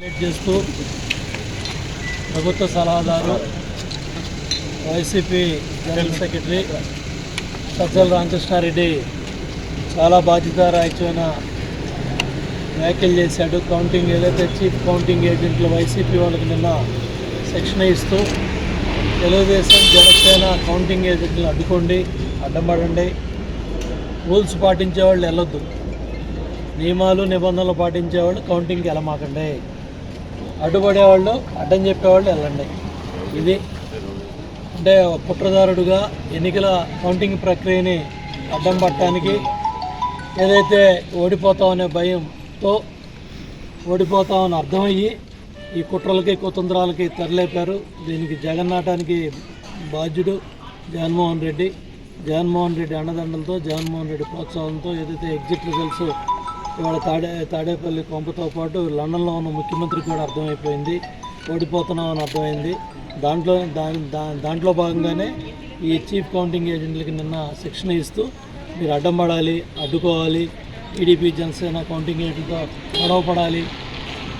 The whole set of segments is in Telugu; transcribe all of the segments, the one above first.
చేస్తూ ప్రభుత్వ సలహాదారు YCP general secretary Sajjala Ramakrishnareddy చాలా బాధ్యతారాహిత్యమైన వ్యాఖ్యలు చేశాడు. కౌంటింగ్ ఏదైతే చీఫ్ కౌంటింగ్ ఏజెంట్లు వైసీపీ వాళ్ళకి నిన్న శిక్షణ ఇస్తూ తెలుగుదేశం జనసేన కౌంటింగ్ ఏజెంట్లను అడ్డుకోండి అడ్డంపడండి రూల్స్ పాటించే వాళ్ళు వెళ్ళొద్దు. నియమాలు నిబంధనలు పాటించేవాళ్ళు కౌంటింగ్కి వెళ్ళమాకండి. అడ్డుపడేవాళ్ళు అడ్డం చెప్పేవాళ్ళు వెళ్ళండి. ఇది అంటే కుట్రదారుడుగా ఎన్నికల కౌంటింగ్ ప్రక్రియని అడ్డం పట్టడానికి ఏదైతే ఓడిపోతామనే భయంతో ఓడిపోతామని అర్థమయ్యి ఈ కుట్రలకి కుతంత్రాలకి తెరలేపారు. దీనికి జగన్నాటానికి బాధ్యుడు జగన్మోహన్ రెడ్డి. జగన్మోహన్ రెడ్డి అండదండలతో జగన్మోహన్ రెడ్డి ప్రోత్సాహంతో ఏదైతే ఎగ్జిట్ రిజల్ట్స్ ఇవాళ తాడే తాడేపల్లి కొంపతో పాటు లండన్లో ఉన్న ముఖ్యమంత్రికి కూడా అర్థమైపోయింది. ఓడిపోతున్నామని అర్థమైంది. దాంట్లో దాని దాంట్లో భాగంగానే ఈ చీఫ్ కౌంటింగ్ ఏజెంట్లకి నిన్న శిక్షణ ఇస్తూ మీరు అడ్డం పడాలి అడ్డుకోవాలి టీడీపీ జనసేన కౌంటింగ్ ఏజెంట్తో గొడవపడాలి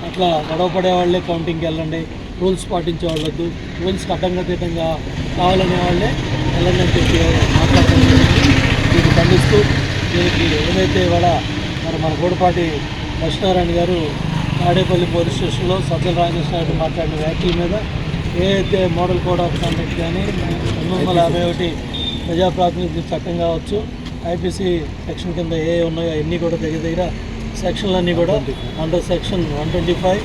అట్లా గొడవపడే వాళ్ళే కౌంటింగ్కి వెళ్ళండి. రూల్స్ పాటించే వాళ్ళొద్దు రూల్స్కి అడ్డంగా కావాలనే వాళ్ళే వెళ్ళండి అని చెప్పి మాట్లాడుతున్నారు దీన్ని ఖండిస్తూ దీనికి ఏదైతే ఇవాళ మరి మన గూడపాటి లక్ష్మీనారాయణ గారు తాడేపల్లి పోలీస్ స్టేషన్లో సజ్జల రామకృష్ణారెడ్డి మాట్లాడిన వ్యాఖ్యల మీద ఏదైతే మోడల్ కోడ్ ఆఫ్ కండక్ట్ కానీ పంతొమ్మిది వందల యాభై ఒకటి ప్రజాప్రాతినిధ్య చట్టం కావచ్చు ఐపీసీ సెక్షన్ కింద ఏ ఉన్నాయో అన్నీ కూడా దగ్గర దగ్గర సెక్షన్లన్నీ కూడా under section one twenty five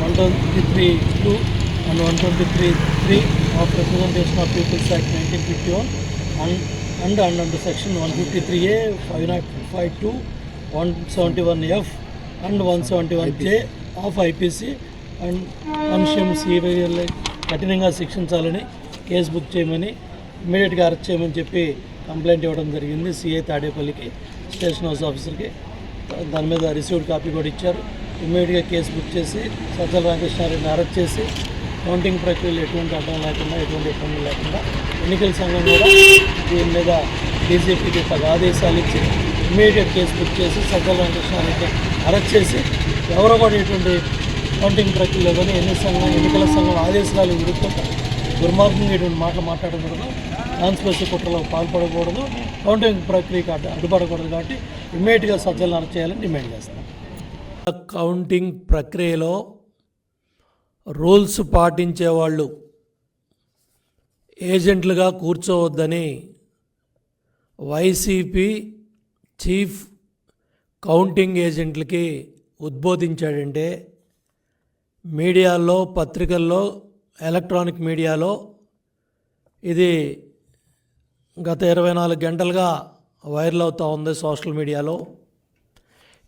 one twenty three two and one twenty three three of representation of peoples act nineteen fifty one and and and under section one fifty three A five not five two one seventy one F and one seventy one J of IPC and మనుష్యం CBI కఠినంగా శిక్షించాలని కేసు బుక్ చేయమని ఇమీడియట్గా అరెస్ట్ చేయమని చెప్పి కంప్లైంట్ ఇవ్వడం జరిగింది. సిఐ తాడేపల్లికి స్టేషన్ హౌస్ ఆఫీసర్కి. దాని మీద రిసీవ్డ్ కాపీ కూడా ఇచ్చారు. ఇమ్మీడియట్గా కేసు బుక్ చేసి సజ్జల రామకృష్ణారెడ్డిని అరెస్ట్ చేసి కౌంటింగ్ ప్రక్రియలో ఎటువంటి అడ్డం లేకుండా ఎటువంటి ఇబ్బందులు లేకుండా ఎన్నికల సంఘం కూడా దీని మీద డీజీపీకి తగ్గ ఆదేశాలు ఇచ్చి ఇమీడియట్ కేసు బుక్ చేసి సజ్జల రామకృష్ణారెడ్డి అరెస్ట్ చేసి ఎవరో కూడా ఇటువంటి కౌంటింగ్ ప్రక్రియలో కానీ ఎన్ని సంఘం ఎన్నికల సంఘం ఆదేశాలు విరుద్ధంగా దుర్మార్గంగా ఇటువంటి మాటలు మాట్లాడకూడదు. కాన్స్పిరసీ కుట్రలో పాల్పడకూడదు. కౌంటింగ్ ప్రక్రియకు అడ్డు అడ్డుపడకూడదు కాబట్టి ఇమ్మీడియట్గా సజ్జలను అరెస్ట్ చేయాలని డిమాండ్ చేస్తాం కౌంటింగ్ ప్రక్రియలో రూల్స్ పాటించే వాళ్ళు ఏజెంట్లుగా కూర్చోవద్దని వైసీపీ చీఫ్ కౌంటింగ్ ఏజెంట్లకి ఉద్బోధించాడంటే మీడియాలో పత్రికల్లో ఎలక్ట్రానిక్ మీడియాలో ఇది గత ఇరవై నాలుగు గంటలుగా వైరల్ అవుతూ ఉంది సోషల్ మీడియాలో.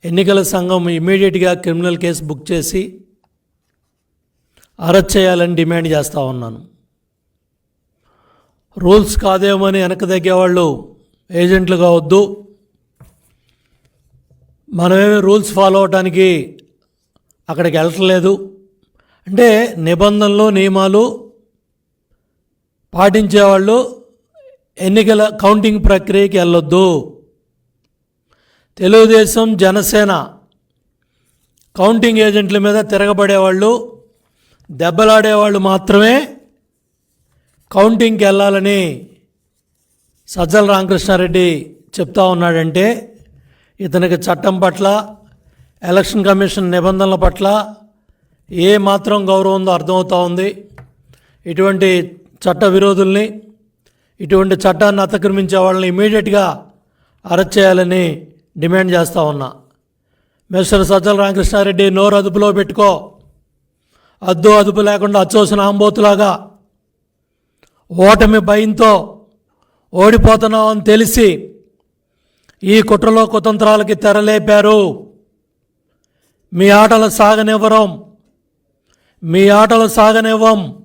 ఎన్నికల సంఘం ఇమీడియట్గా క్రిమినల్ కేసు బుక్ చేసి అరెస్ట్ చేయాలని డిమాండ్ చేస్తూ ఉన్నాను. రూల్స్ కాదేమని వెనక తగ్గేవాళ్ళు ఏజెంట్లు కావద్దు. మనమేమి రూల్స్ ఫాలో అవడానికి అక్కడికి వెళ్ళట్లేదు. అంటే నిబంధనలు నియమాలు పాటించేవాళ్ళు ఎన్నికల కౌంటింగ్ ప్రక్రియకి వెళ్ళొద్దు. తెలుగుదేశం జనసేన కౌంటింగ్ ఏజెంట్ల మీద తిరగబడేవాళ్ళు దెబ్బలాడేవాళ్ళు మాత్రమే కౌంటింగ్కి వెళ్ళాలని సజ్జల రామకృష్ణారెడ్డి చెప్తా ఉన్నాడంటే ఇతనికి చట్టం పట్ల ఎలక్షన్ కమిషన్ నిబంధనల పట్ల ఏ మాత్రం గౌరవం ఉందో అర్థమవుతా ఉంది. ఇటువంటి చట్ట విరోధుల్ని ఇటువంటి చట్టాన్ని అతిక్రమించే వాళ్ళని ఇమీడియట్గా అరెస్ట్ చేయాలని డిమాండ్ చేస్తూ ఉన్నా. మిస్టర్ సజ్జల రామకృష్ణారెడ్డి నోరు అదుపులో పెట్టుకో. అద్దు అదుపు లేకుండా అచ్చోసిన ఆంబోతులాగా ఓటమి భయంతో ఓడిపోతున్నామని తెలిసి ఈ కుట్రలో కుతంత్రాలకి తెరలేపారు. మీ ఆటలు సాగనివ్వరం. మీ ఆటలు సాగనివ్వం.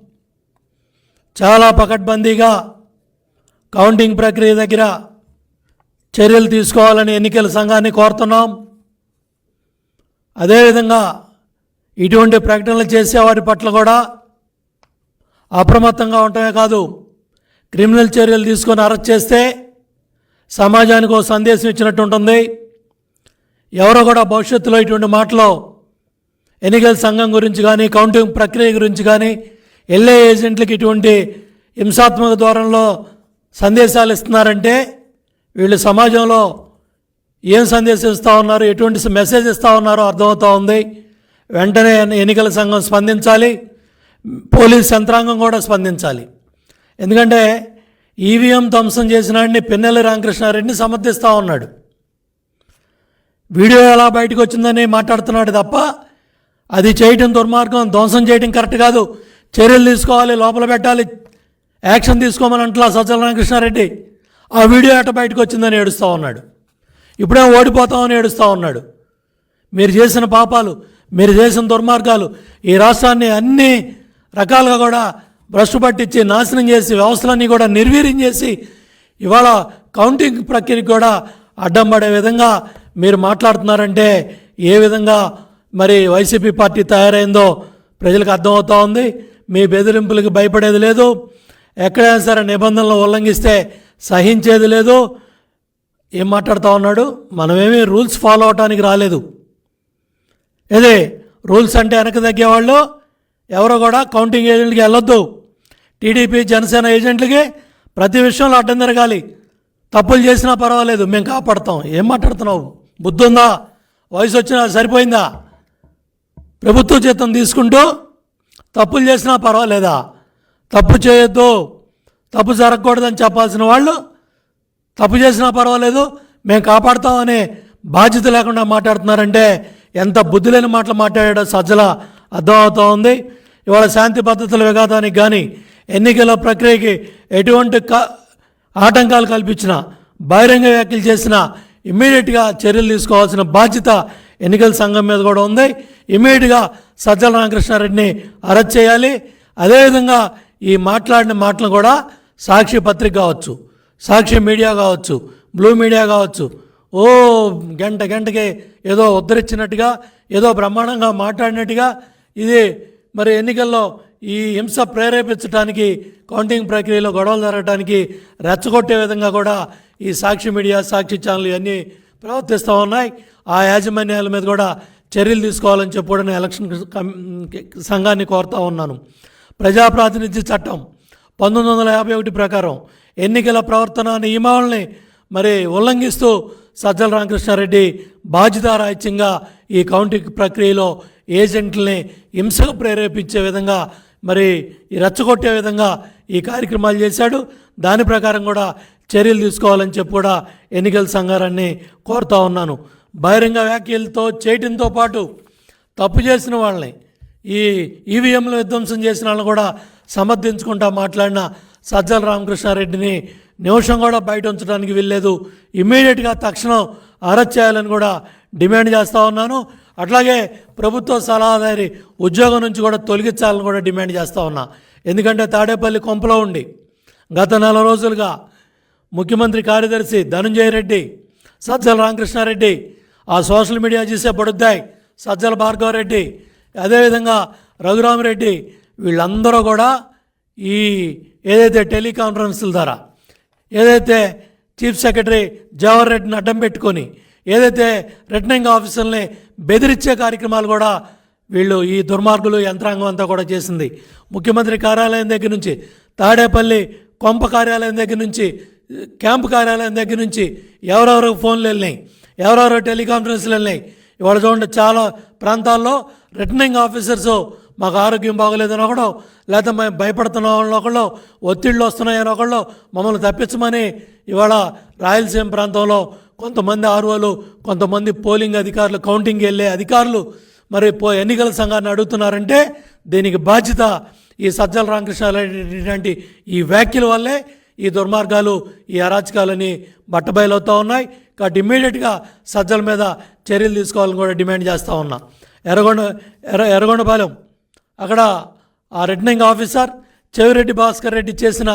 చాలా పకడ్బందీగా కౌంటింగ్ ప్రక్రియ దగ్గర చర్యలు తీసుకోవాలని ఎన్నికల సంఘాన్ని కోరుతున్నాం. అదేవిధంగా ఇటువంటి ప్రకటనలు చేసేవారి పట్ల కూడా అప్రమత్తంగా ఉండటమే కాదు క్రిమినల్ చర్యలు తీసుకొని అరెస్ట్ చేస్తే సమాజానికి ఒక సందేశం ఇచ్చినట్టు ఉంటుంది. ఎవరో కూడా భవిష్యత్తులో ఇటువంటి మాటలు ఎన్నికల సంఘం గురించి కానీ కౌంటింగ్ ప్రక్రియ గురించి కానీ ఎల్ఏ ఏజెంట్లకి ఇటువంటి హింసాత్మక ధోరణిలో సందేశాలు ఇస్తున్నారంటే వీళ్ళు సమాజంలో ఏం సందేశం ఇస్తూ ఉన్నారు ఎటువంటి మెసేజ్ ఇస్తూ ఉన్నారో అర్థమవుతూ ఉంది. వెంటనే ఎన్నికల సంఘం స్పందించాలి. పోలీస్ యంత్రాంగం కూడా స్పందించాలి. ఎందుకంటే ఈవీఎం ధ్వంసం చేసినాడిని పిన్నెల్లి రామకృష్ణారెడ్డిని సమర్థిస్తూ ఉన్నాడు. వీడియో ఎలా బయటకు వచ్చిందని మాట్లాడుతున్నాడు తప్ప అది చేయటం దుర్మార్గం ధ్వంసం చేయటం కరెక్ట్ కాదు. చర్యలు తీసుకోవాలి లోపల పెట్టాలి యాక్షన్ తీసుకోమని అంటలా సజ్జల రామకృష్ణారెడ్డి ఆ వీడియో ఎట బయటకు వచ్చిందని ఏడుస్తూ ఉన్నాడు. ఇప్పుడే ఓడిపోతామని ఏడుస్తూ ఉన్నాడు. మీరు చేసిన పాపాలు మీరు చేసిన దుర్మార్గాలు ఈ రాష్ట్రాన్ని అన్ని రకాలుగా కూడా భ్రష్టు పట్టించి నాశనం చేసి వ్యవస్థలన్నీ కూడా నిర్వీర్యం చేసి ఇవాళ కౌంటింగ్ ప్రక్రియకి కూడా అడ్డం పడే విధంగా మీరు మాట్లాడుతున్నారంటే ఏ విధంగా మరి వైసీపీ పార్టీ తయారైందో ప్రజలకు అర్థమవుతూ ఉంది. మీ బెదిరింపులకు భయపడేది లేదు. ఎక్కడైనా సరే నిబంధనలు ఉల్లంఘిస్తే సహించేది లేదు. ఏం మాట్లాడుతూ ఉన్నాడు? మనమేమీ రూల్స్ ఫాలో అవడానికి రాలేదు. ఇదే రూల్స్ అంటే వెనక తగ్గేవాళ్ళు ఎవరో కూడా కౌంటింగ్ ఏజెంట్కి వెళ్ళొద్దు. టీడీపీ జనసేన ఏజెంట్లకి ప్రతి విషయంలో అడ్డం తిరగాలి. తప్పులు చేసినా పర్వాలేదు మేము కాపాడతాం. ఏం మాట్లాడుతున్నావు? బుద్ధి ఉందా వయసు వచ్చినా సరిపోయిందా? ప్రభుత్వ జీతం తీసుకుంటూ తప్పులు చేసినా పర్వాలేదా? తప్పు చేయొద్దు. తప్పు జరగకూడదని చెప్పాల్సిన వాళ్ళు తప్పు చేసినా పర్వాలేదు మేము కాపాడుతామనే బాధ్యత లేకుండా మాట్లాడుతున్నారంటే ఎంత బుద్ధి లేని మాటలు మాట్లాడాడో సజ్జల అర్థమవుతూ ఉంది ఇవాళ శాంతి భద్రతల విఘాతానికి కానీ ఎన్నికల ప్రక్రియకి ఎటువంటి క ఆటంకాలు కల్పించిన బహిరంగ వ్యాఖ్యలు చేసిన ఇమ్మీడియట్గా చర్యలు తీసుకోవాల్సిన బాధ్యత ఎన్నికల సంఘం మీద కూడా ఉంది. ఇమ్మీడియట్గా సజ్జల రామకృష్ణారెడ్డిని అరెస్ట్ చేయాలి. అదేవిధంగా ఈ మాట్లాడిన మాటలు కూడా సాక్షి పత్రిక కావచ్చు సాక్షి మీడియా కావచ్చు బ్లూ మీడియా కావచ్చు. ఓ గంట గంటకి ఏదో ఉద్ధరించినట్టుగా ఏదో బ్రహ్మాండంగా మాట్లాడినట్టుగా ఇది మరి ఎన్నికల్లో ఈ హింస ప్రేరేపించడానికి కౌంటింగ్ ప్రక్రియలో గొడవలు జరగడానికి రెచ్చగొట్టే విధంగా కూడా ఈ సాక్షి మీడియా సాక్షి ఛానల్ ఇవన్నీ ప్రవర్తిస్తూ ఉన్నాయి. ఆ యాజమాన్యాల మీద కూడా చర్యలు తీసుకోవాలని చెప్పి కూడా నేను ఎలక్షన్ సంఘాన్ని కోరుతా ఉన్నాను. ప్రజాప్రాతినిధ్య చట్టం పంతొమ్మిది వందల యాభై ఒకటి ప్రకారం ఎన్నికల ప్రవర్తన నియమావళిని మరి ఉల్లంఘిస్తూ సజ్జల రామకృష్ణారెడ్డి బాధ్యతారాహిత్యంగా ఈ కౌంటింగ్ ప్రక్రియలో ఏజెంట్లని హింసకు ప్రేరేపించే విధంగా మరి రెచ్చగొట్టే విధంగా ఈ కార్యక్రమాలు చేశాడు. దాని ప్రకారం కూడా చర్యలు తీసుకోవాలని చెప్పి కూడా ఎన్నికల సంఘారాన్ని కోరుతా ఉన్నాను. బహిరంగ వ్యాఖ్యలతో చేయటంతో పాటు తప్పు చేసిన వాళ్ళని ఈ ఈవీఎంలు విధ్వంసం చేసిన వాళ్ళని కూడా సమర్థించుకుంటా మాట్లాడిన సజ్జల రామకృష్ణారెడ్డిని నిమిషం కూడా బయట ఉంచడానికి వీల్లేదు. ఇమ్మీడియట్గా తక్షణం అరెస్ట్ చేయాలని కూడా డిమాండ్ చేస్తూ ఉన్నాను. అట్లాగే ప్రభుత్వ సలహాదారి ఉద్యోగం నుంచి కూడా తొలగించాలని కూడా డిమాండ్ చేస్తూ ఉన్నా. ఎందుకంటే తాడేపల్లి కొంపలో ఉండి గత నెల రోజులుగా ముఖ్యమంత్రి కార్యదర్శి ధనుంజయ రెడ్డి సజ్జల రామకృష్ణారెడ్డి ఆ సోషల్ మీడియా చూసే పడుద్దాయి సజ్జల భార్గవరెడ్డి అదేవిధంగా రఘురామరెడ్డి వీళ్ళందరూ కూడా ఈ ఏదైతే టెలికాన్ఫరెన్స్ల ద్వారా ఏదైతే చీఫ్ సెక్రటరీ జవహర్ రెడ్డిని అడ్డం పెట్టుకొని ఏదైతే రిటర్నింగ్ ఆఫీసర్ని బెదిరించే కార్యక్రమాలు కూడా వీళ్ళు ఈ దుర్మార్గులు యంత్రాంగం అంతా కూడా చేసింది. ముఖ్యమంత్రి కార్యాలయం దగ్గర నుంచి తాడేపల్లి కొంప కార్యాలయం దగ్గర నుంచి క్యాంపు కార్యాలయం దగ్గర నుంచి ఎవరెవరు ఫోన్లు వెళ్ళినాయి ఎవరెవరు టెలికాన్ఫరెన్స్లు వెళ్ళినాయి. ఇవాళ చూడండి చాలా ప్రాంతాల్లో రిటర్నింగ్ ఆఫీసర్స్ మాకు ఆరోగ్యం బాగోలేదని ఒకడు లేకపోతే మేము భయపడుతున్నాం అని ఒకళ్ళు ఒత్తిళ్ళు వస్తున్నాయని ఒకళ్ళు మమ్మల్ని తప్పించమని ఇవాళ రాయలసీమ ప్రాంతంలో కొంతమంది ఆర్ఓలు కొంతమంది పోలింగ్ అధికారులు కౌంటింగ్ వెళ్ళే అధికారులు మరి పో ఎన్నికల సంఘాన్ని అడుగుతున్నారంటే దీనికి బాధ్యత ఈ సజ్జల రామకృష్ణారెడ్డి ఈ వ్యాఖ్యల వల్లే ఈ దుర్మార్గాలు ఈ అరాచకాలని బట్టబయలవుతూ ఉన్నాయి. కాబట్టి ఇమ్మీడియట్గా సజ్జల మీద చర్యలు తీసుకోవాలని కూడా డిమాండ్ చేస్తూ ఉన్నా. ఎర్రగొండ ఎర్ర ఎర్రగొండపాలెం. అక్కడ ఆ రిటర్నింగ్ ఆఫీసర్ చెవిరెడ్డి భాస్కర్ రెడ్డి చేసిన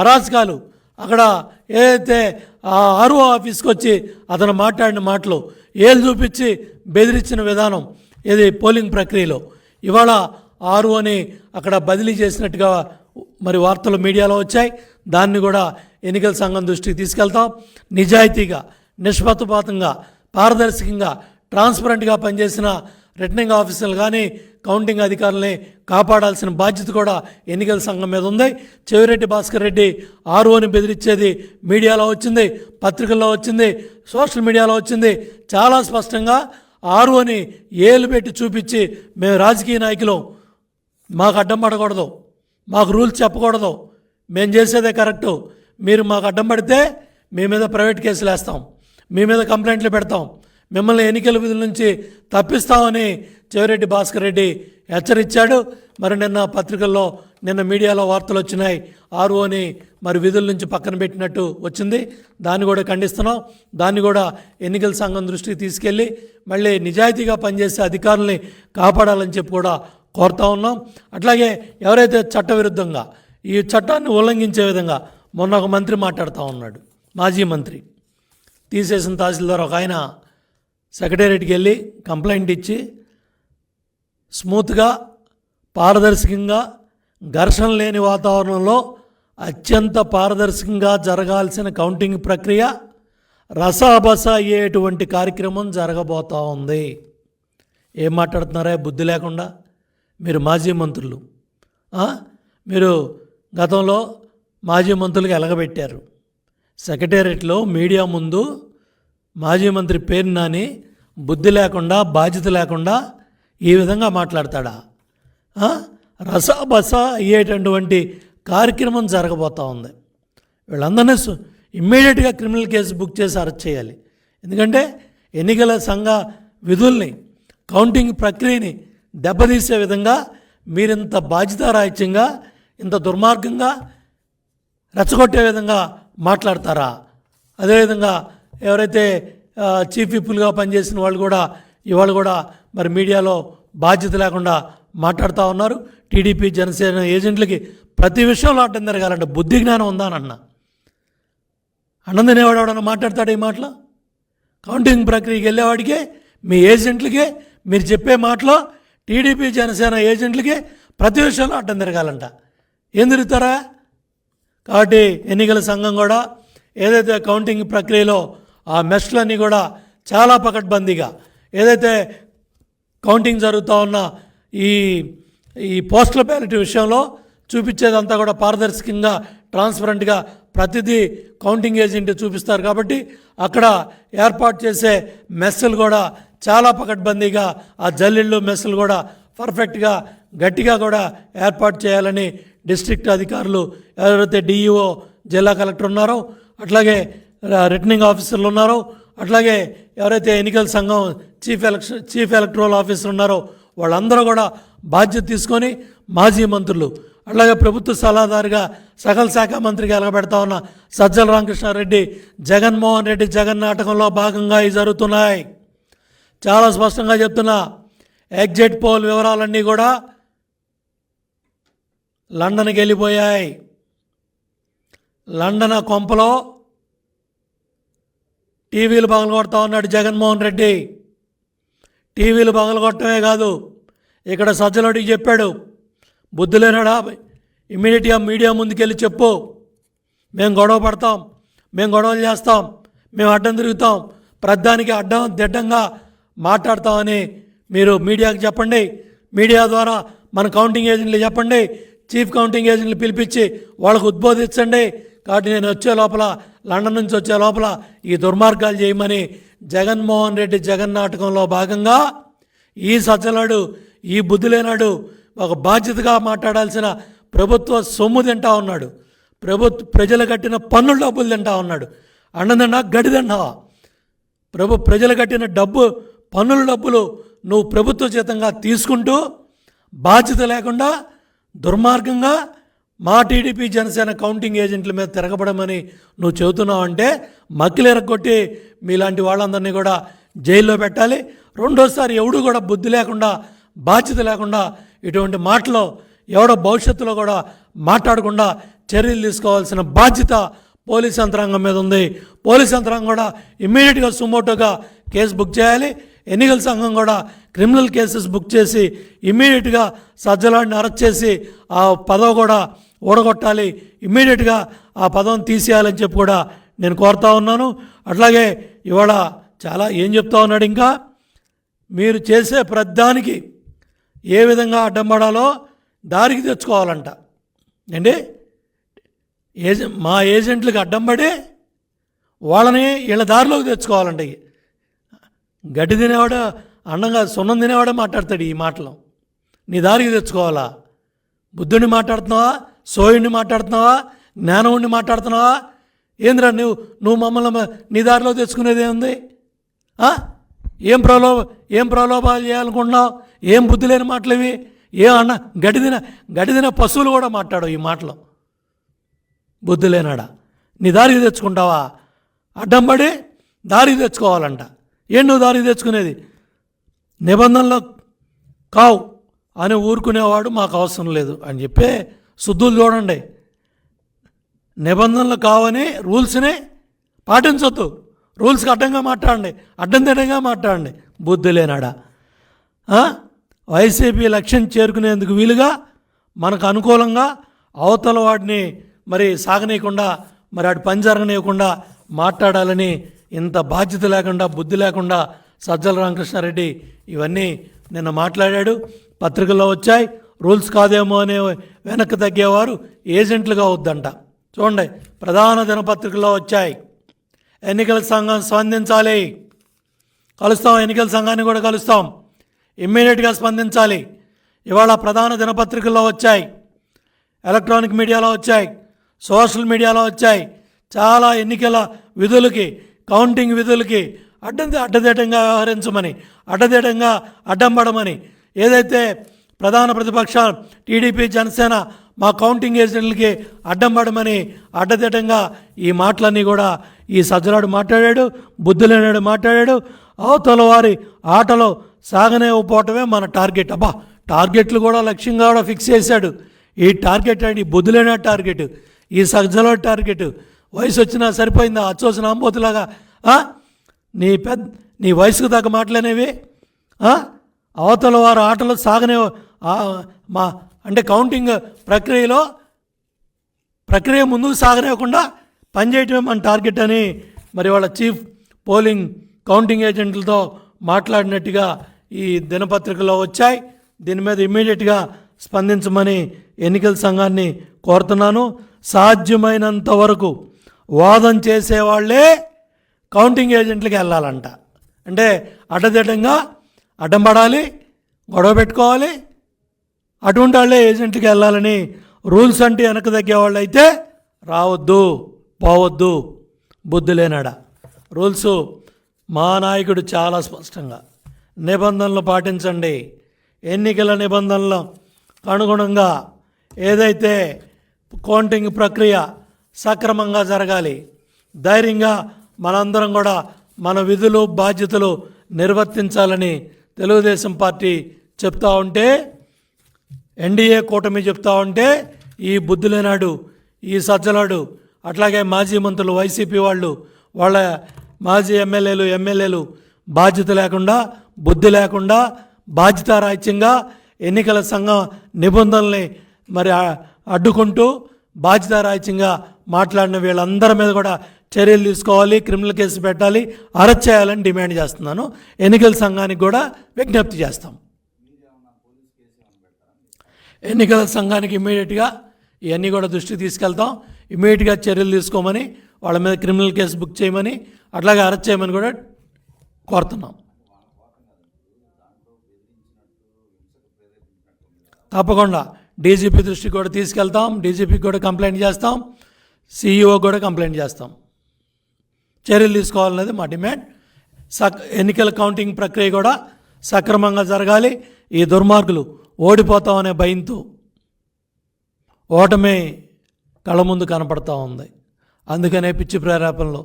అరాచకాలు అక్కడ ఏదైతే ఆ ఆర్ఓ ఆఫీస్కి వచ్చి అతను మాట్లాడిన మాటలు ఏలు చూపించి బెదిరించిన విధానం ఇది పోలింగ్ ప్రక్రియలో. ఇవాళ ఆర్ఓని అక్కడ బదిలీ చేసినట్టుగా మరి వార్తలు మీడియాలో వచ్చాయి. దాన్ని కూడా ఎన్నికల సంఘం దృష్టికి తీసుకెళ్తాం. నిజాయితీగా నిష్పక్షపాతంగా పారదర్శకంగా ట్రాన్స్పరెంట్గా పనిచేసిన రిటర్నింగ్ ఆఫీసర్లు కానీ కౌంటింగ్ అధికారులని కాపాడాల్సిన బాధ్యత కూడా ఎన్నికల సంఘం మీద ఉంది. చెవిరెడ్డి భాస్కర్ రెడ్డి ఆర్ఓని బెదిరించేది మీడియాలో వచ్చింది పత్రికల్లో వచ్చింది సోషల్ మీడియాలో వచ్చింది. చాలా స్పష్టంగా ఆర్ఓని ఏలు పెట్టి చూపించి మేము రాజకీయ నాయకులు మాకు అడ్డం పడకూడదు మాకు రూల్స్ చెప్పకూడదు మేము చేసేదే కరెక్టు. మీరు మాకు అడ్డం పడితే మీ మీద ప్రైవేట్ కేసులు వేస్తాం మీ మీద కంప్లైంట్లు పెడతాం మిమ్మల్ని ఎన్నికల విధుల నుంచి తప్పిస్తామని చెవిరెడ్డి భాస్కర్ రెడ్డి హెచ్చరించాడు. మరి నిన్న పత్రికల్లో నిన్న మీడియాలో వార్తలు వచ్చినాయి. ఆర్ఓని మరి విధుల నుంచి పక్కన పెట్టినట్టు వచ్చింది. దాన్ని కూడా ఖండిస్తున్నాం. దాన్ని కూడా ఎన్నికల సంఘం దృష్టికి తీసుకెళ్ళి మళ్ళీ నిజాయితీగా పనిచేసే అధికారుల్ని కాపాడాలని చెప్పి కూడా కోరుతా ఉన్నాం. అట్లాగే ఎవరైతే చట్టవిరుద్ధంగా ఈ చట్టాన్ని ఉల్లంఘించే విధంగా మొన్న ఒక మంత్రి మాట్లాడుతూ ఉన్నాడు. మాజీ మంత్రి. తీసేసిన తహసీల్దార్ ఒక ఆయన సెక్రటేరియట్కి వెళ్ళి కంప్లైంట్ ఇచ్చి స్మూత్గా పారదర్శకంగా ఘర్షణ లేని వాతావరణంలో అత్యంత పారదర్శకంగా జరగాల్సిన కౌంటింగ్ ప్రక్రియ రసాబస అయ్యేటువంటి కార్యక్రమం జరగబోతూ ఉంది. ఏం మాట్లాడుతున్నారా? బుద్ధి లేకుండా. మీరు మాజీ మంత్రులు. మీరు గతంలో మాజీ మంత్రులకు ఎలగబెట్టారు. సెక్రటేరియట్లో మీడియా ముందు మాజీ మంత్రి పేరు నాని బుద్ధి లేకుండా బాధ్యత లేకుండా ఈ విధంగా మాట్లాడతాడా? రసబస అయ్యేటటువంటి కార్యక్రమం జరగబోతూ ఉంది. వీళ్ళందరినీ సు- ఇమ్మీడియట్గా క్రిమినల్ కేసు బుక్ చేసి అరెస్ట్ చేయాలి. ఎందుకంటే ఎన్నికల సంఘ విధుల్ని కౌంటింగ్ ప్రక్రియని దెబ్బతీసే విధంగా మీరింత బాధ్యతారాహిత్యంగా ఇంత దుర్మార్గంగా రెచ్చగొట్టే విధంగా మాట్లాడతారా? అదేవిధంగా ఎవరైతే చీఫ్ విప్పులుగా పనిచేసిన వాళ్ళు కూడా ఇవాళ కూడా మరి మీడియాలో బాధ్యత లేకుండా మాట్లాడుతూ ఉన్నారు. టీడీపీ జనసేన ఏజెంట్లకి ప్రతి విషయంలో అడ్డం జరగాలంటే బుద్ధి జ్ఞానం ఉందా అని అన్నా. అన్నం ఎవడన్నా మాట్లాడతాడు ఈ మాటలో? కౌంటింగ్ ప్రక్రియకి వెళ్ళేవాడికే మీ ఏజెంట్లకే మీరు చెప్పే మాటలో టీడీపీ జనసేన ఏజెంట్లకి ప్రతి విషయంలో అడ్డం తిరగాలంట. ఏం తిరుగుతారా? కాబట్టి ఎన్నికల సంఘం కూడా ఏదైతే కౌంటింగ్ ప్రక్రియలో ఆ మెస్లన్నీ కూడా చాలా పకడ్బందీగా ఏదైతే కౌంటింగ్ జరుగుతూ ఉన్న ఈ ఈ పోస్టల్ బ్యాలెట్ విషయంలో చూపించేదంతా కూడా పారదర్శకంగా ట్రాన్స్పరెంట్గా ప్రతిదీ కౌంటింగ్ ఏజెంట్ చూపిస్తారు కాబట్టి అక్కడ ఏర్పాటు చేసే మెస్సులు కూడా చాలా పకడ్బందీగా ఆ జల్లిళ్ళు మెస్సులు కూడా పర్ఫెక్ట్గా గట్టిగా కూడా ఏర్పాటు చేయాలని డిస్ట్రిక్ట్ అధికారులు ఎవరైతే డిఈఓ జిల్లా కలెక్టర్ ఉన్నారో అట్లాగే రిటర్నింగ్ ఆఫీసర్లు ఉన్నారో అట్లాగే ఎవరైతే ఎన్నికల సంఘం chief election chief electoral officer ఉన్నారో వాళ్ళందరూ కూడా బాధ్యత తీసుకొని మాజీ మంత్రులు అట్లాగే ప్రభుత్వ సలహాదారుగా సకల శాఖ మంత్రిగా ఎలగబెడతా ఉన్న సజ్జల రామకృష్ణారెడ్డి జగన్మోహన్ రెడ్డి జగన్ నాటకంలో భాగంగా ఇవి జరుగుతున్నాయి. చాలా స్పష్టంగా చెప్తున్నా ఎగ్జిట్ పోల్ వివరాలన్నీ కూడా లండన్కి వెళ్ళిపోయాయి. లండన్ కొంపలో టీవీలు పగలగొడతా ఉన్నాడు జగన్మోహన్ రెడ్డి. టీవీలు పగలగొట్టమే కాదు ఇక్కడ సజ్జలోడికి చెప్పాడు బుద్ధి లేనాడా? ఇమ్మీడియట్గా మీడియా ముందుకెళ్ళి చెప్పు. మేము గొడవ పడతాం మేము గొడవలు చేస్తాం మేము అడ్డం తిరుగుతాం ప్రధానికి అడ్డం దిడ్డంగా మాట్లాడతామని మీరు మీడియాకి చెప్పండి. మీడియా ద్వారా మన కౌంటింగ్ ఏజెంట్లు చెప్పండి చీఫ్ కౌంటింగ్ ఏజెంట్లు పిలిపించి వాళ్ళకు ఉద్బోధించండి. కాబట్టి నేను వచ్చే లోపల లండన్ నుంచి వచ్చే లోపల ఈ దుర్మార్గాలు చేయమని జగన్మోహన్ రెడ్డి జగన్ నాటకంలో భాగంగా ఈ సజ్జలాడు ఈ బుద్ధి లేనాడు ఒక బాధ్యతగా మాట్లాడాల్సిన ప్రభుత్వ సొమ్ము తింటా ఉన్నాడు. ప్రభుత్వ ప్రజలు కట్టిన పన్నుల డబ్బులు తింటా ఉన్నాడు. అన్నదన్నా గడిదండావా ప్రభు ప్రజలు కట్టిన డబ్బు పన్నుల డబ్బులు నువ్వు ప్రభుత్వ జీతంగా తీసుకుంటూ బాధ్యత లేకుండా దుర్మార్గంగా మా టీడీపీ జనసేన కౌంటింగ్ ఏజెంట్ల మీద తిరగబడమని నువ్వు చెబుతున్నావు అంటే మక్కిలెరగొట్టి మీలాంటి వాళ్ళందరినీ కూడా జైల్లో పెట్టాలి. రెండోసారి ఎవడు కూడా బుద్ధి లేకుండా బాధ్యత లేకుండా ఇటువంటి మాటలు ఎవడో భవిష్యత్తులో కూడా మాట్లాడకుండా చర్యలు తీసుకోవాల్సిన బాధ్యత పోలీస్ యంత్రాంగం మీద ఉంది. పోలీస్ యంత్రాంగం కూడా ఇమ్మీడియట్గా సుమోటోగా కేసు బుక్ చేయాలి. ఎన్నికల సంఘం కూడా క్రిమినల్ కేసెస్ బుక్ చేసి ఇమ్మీడియట్గా సజ్జలాడిని అరెస్ట్ చేసి ఆ పదవి కూడా ఓడగొట్టాలి ఇమ్మీడియట్గా ఆ పదవిని తీసేయాలని చెప్పి కూడా నేను కోరుతా ఉన్నాను. అట్లాగే ఇవాళ చాలా ఏం చెప్తా ఉన్నాడు ఇంకా? మీరు చేసే ప్రతిదానికి ఏ విధంగా అడ్డం పడాలో దారికి తెచ్చుకోవాలంట. ఏంటి? ఏజెంట్ మా ఏజెంట్లకు అడ్డం పడి వాళ్ళని వీళ్ళ దారిలోకి తెచ్చుకోవాలంట. గడ్డి తినేవాడు అండంగా సున్నం తినేవాడే మాట్లాడతాడు ఈ మాటలు. నీ దారికి తెచ్చుకోవాలా? బుద్ధుడిని మాట్లాడుతున్నావా? సోయుడిని మాట్లాడుతున్నావా? జ్ఞానవుడిని మాట్లాడుతున్నావా? ఏంద్రా నువ్వు నువ్వు మమ్మల్ని నీ దారిలో తెచ్చుకునేది ఏముంది? ఏం ప్రలోభ ఏం ప్రలోభాలు చేయాలనుకుంటున్నావు? ఏం బుద్ధి లేని మాటలు ఇవి? ఏ అన్న గడిదిన గడిదిన పశువులు కూడా మాట్లాడవు ఈ మాటలు. బుద్ధి లేనాడా? నీ దారికి తెచ్చుకుంటావా? అడ్డం పడి దారికి తెచ్చుకోవాలంట. ఏం దారి తెచ్చుకునేది? నిబంధనలు కావు. అని ఊరుకునేవాడు మాకు అవసరం లేదు అని చెప్పే శుద్ధులు చూడండి. నిబంధనలు కావని రూల్స్ని పాటించొద్దు. రూల్స్కి అడ్డంగా మాట్లాడండి. అడ్డం తిడంగా మాట్లాడండి. బుద్ధి లేనాడా? వైసీపీ లక్ష్యం చేరుకునేందుకు వీలుగా మనకు అనుకూలంగా అవతల వాడిని మరి సాగనీయకుండా మరి వాడి పని జరగనీయకుండా మాట్లాడాలని ఇంత బాధ్యత లేకుండా బుద్ధి లేకుండా సజ్జల రామకృష్ణారెడ్డి ఇవన్నీ నిన్న మాట్లాడాడు. పత్రికల్లో వచ్చాయి. రూల్స్ కాదేమో అనే వెనక్కి తగ్గేవారు ఏజెంట్లుగా వద్దంట. చూడండి ప్రధాన దినపత్రికల్లో వచ్చాయి. ఎన్నికల సంఘం స్పందించాలి. కలుస్తాం ఎన్నికల సంఘాన్ని కూడా కలుస్తాం. ఇమ్మీడియట్గా స్పందించాలి. ఇవాళ ప్రధాన దినపత్రికల్లో వచ్చాయి. ఎలక్ట్రానిక్ మీడియాలో వచ్చాయి. సోషల్ మీడియాలో వచ్చాయి. చాలా ఎన్నికల విధులకి కౌంటింగ్ విధులకి అడ్డం అడ్డదిడ్డంగా వ్యవహరించమని అడ్డదిడ్డంగా అడ్డం పడమని ఏదైతే ప్రధాన ప్రతిపక్ష టీడీపీ జనసేన మా కౌంటింగ్ ఏజెంట్లకి అడ్డం పడమని అడ్డదిడ్డంగా ఈ మాటలన్నీ కూడా ఈ సజ్జనాడు మాట్లాడాడు బుద్ధులేనాడు మాట్లాడాడు అవతల వారి ఆటలో సాగనేకపోవటమే మన టార్గెట్. అబ్బా టార్గెట్లు కూడా లక్ష్యంగా కూడా ఫిక్స్ చేశాడు. ఈ టార్గెట్ అండి బుద్ధులేన టార్గెట్ ఈ సజ్జలో టార్గెట్. వయసు వచ్చినా సరిపోయిందా? అచ్చోసిన అంబోతులాగా నీ పెద్ద నీ వయసుకు తగ్గ మాటలనేవి? అవతల వారు ఆటలు సాగనే మా అంటే కౌంటింగ్ ప్రక్రియలో ప్రక్రియ ముందుకు సాగనివ్వకుండా పనిచేయటమే మన టార్గెట్ అని మరి వాళ్ళ చీఫ్ పోలింగ్ కౌంటింగ్ ఏజెంట్లతో మాట్లాడినట్టుగా ఈ దినపత్రికలో వచ్చాయి. దీని మీద ఇమ్మీడియట్గా స్పందించమని ఎన్నికల సంఘాన్ని కోరుతున్నాను. సాధ్యమైనంత వరకు వాదం చేసేవాళ్ళే కౌంటింగ్ ఏజెంట్లకి వెళ్ళాలంట. అంటే అడ్డదిడ్డంగా అడ్డం పడాలి గొడవ పెట్టుకోవాలి అటువంటి వాళ్ళే ఏజెంట్కి వెళ్ళాలని రూల్స్ అంటే వెనక తగ్గేవాళ్ళు అయితే రావద్దు పోవద్దు బుద్ధి లేనాడ. రూల్స్ మా నాయకుడు చాలా స్పష్టంగా నిబంధనలు పాటించండి. ఎన్నికల నిబంధనలు అనుగుణంగా ఏదైతే కౌంటింగ్ ప్రక్రియ సక్రమంగా జరగాలి. ధైర్యంగా మనందరం కూడా మన విధులు బాధ్యతలు నిర్వర్తించాలని తెలుగుదేశం పార్టీ చెప్తా ఉంటే ఎన్డీఏ కూటమి చెప్తా ఉంటే ఈ బుద్ధులేనాడు ఈ సజ్జలాడు అట్లాగే మాజీ మంత్రులు వైసీపీ వాళ్ళు వాళ్ళ మాజీ ఎమ్మెల్యేలు ఎమ్మెల్యేలు బాధ్యత లేకుండా బుద్ధి లేకుండా బాధ్యతారాహిత్యంగా ఎన్నికల సంఘం నిబంధనల్ని మరి అడ్డుకుంటూ బాధ్యతారాహిత్యంగా మాట్లాడిన వీళ్ళందరి మీద కూడా చర్యలు తీసుకోవాలి క్రిమినల్ కేసు పెట్టాలి అరెస్ట్ చేయాలని డిమాండ్ చేస్తున్నాను. ఎన్నికల సంఘానికి కూడా విజ్ఞప్తి చేస్తాం. ఎన్నికల సంఘానికి ఇమీడియట్గా ఇవన్నీ కూడా దృష్టికి తీసుకెళ్తాం. ఇమీడియట్గా చర్యలు తీసుకోమని వాళ్ళ మీద క్రిమినల్ కేసు బుక్ చేయమని అట్లాగే అరెస్ట్ చేయమని కూడా కోరుతున్నాం. తప్పకుండా డీజీపీ దృష్టికి కూడా తీసుకెళ్తాం డీజీపీకి కూడా కంప్లైంట్ చేస్తాం సీఈఓ కూడా కంప్లైంట్ చేస్తాం. చర్యలు తీసుకోవాలనేది మా డిమాండ్. సక్ ఎన్నికల కౌంటింగ్ ప్రక్రియ కూడా సక్రమంగా జరగాలి. ఈ దుర్మార్గులు ఓడిపోతామనే భయంతో ఓటమి కళ్ళ ముందు కనపడతా ఉంది. అందుకనే పిచ్చి ప్రేరేపణలు.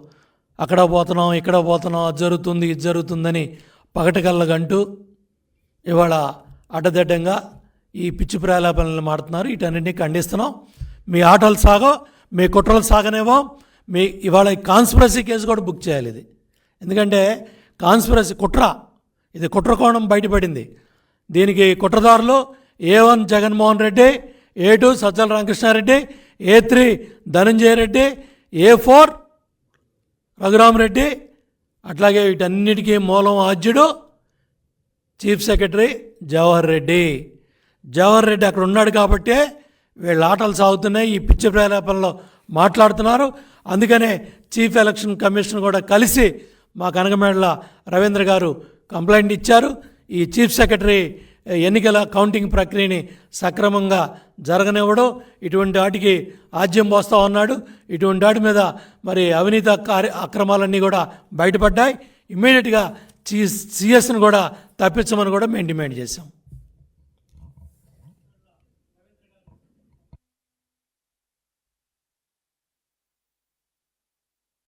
అక్కడ పోతున్నాం ఇక్కడ పోతున్నాం అది జరుగుతుంది ఇది జరుగుతుందని పగటకల్లగంటూ ఇవాళ అడ్డదిడ్డంగా ఈ పిచ్చి ప్రేలాపనలు మాడుతున్నారు వీటన్నింటినీ ఖండిస్తున్నాం. మీ ఆటలు సాగో మీ కుట్రలు సాగనేమో మీ ఇవాళ ఈ కాన్స్పిరసీ కేసు కూడా బుక్ చేయాలి ఇది. ఎందుకంటే కాన్స్పిరసీ కుట్ర ఇది కుట్ర కోణం బయటపడింది. దీనికి కుట్రదారులు A one Jaganmohan Reddy A two Sajjala Ramakrishna Reddy A three Dhananjaya Reddy A four Raghurama Reddy అట్లాగే వీటన్నిటికీ మూలం ఆద్యుడు చీఫ్ సెక్రటరీ జవహర్ రెడ్డి. జవహర్ రెడ్డి అక్కడ ఉన్నాడు కాబట్టే వీళ్ళ ఆటలు సాగుతున్నాయి ఈ పిచ్చి ప్రేరేపణలో మాట్లాడుతున్నారు. అందుకనే చీఫ్ ఎలక్షన్ కమిషన్ కూడా కలిసి మా కనకమేడల రవీంద్ర గారు కంప్లైంట్ ఇచ్చారు. ఈ చీఫ్ సెక్రటరీ ఎన్నికల కౌంటింగ్ ప్రక్రియని సక్రమంగా జరగనివ్వడం. ఇటువంటి వాటికి ఆజ్యం పోస్తా ఉన్నాడు. ఇటువంటి వాటి మీద మరి అవినీతి కార్య అక్రమాలన్నీ కూడా బయటపడ్డాయి. ఇమ్మీడియట్గా సి సిఎస్ని కూడా తప్పించమని కూడా మేము డిమాండ్ చేశాం.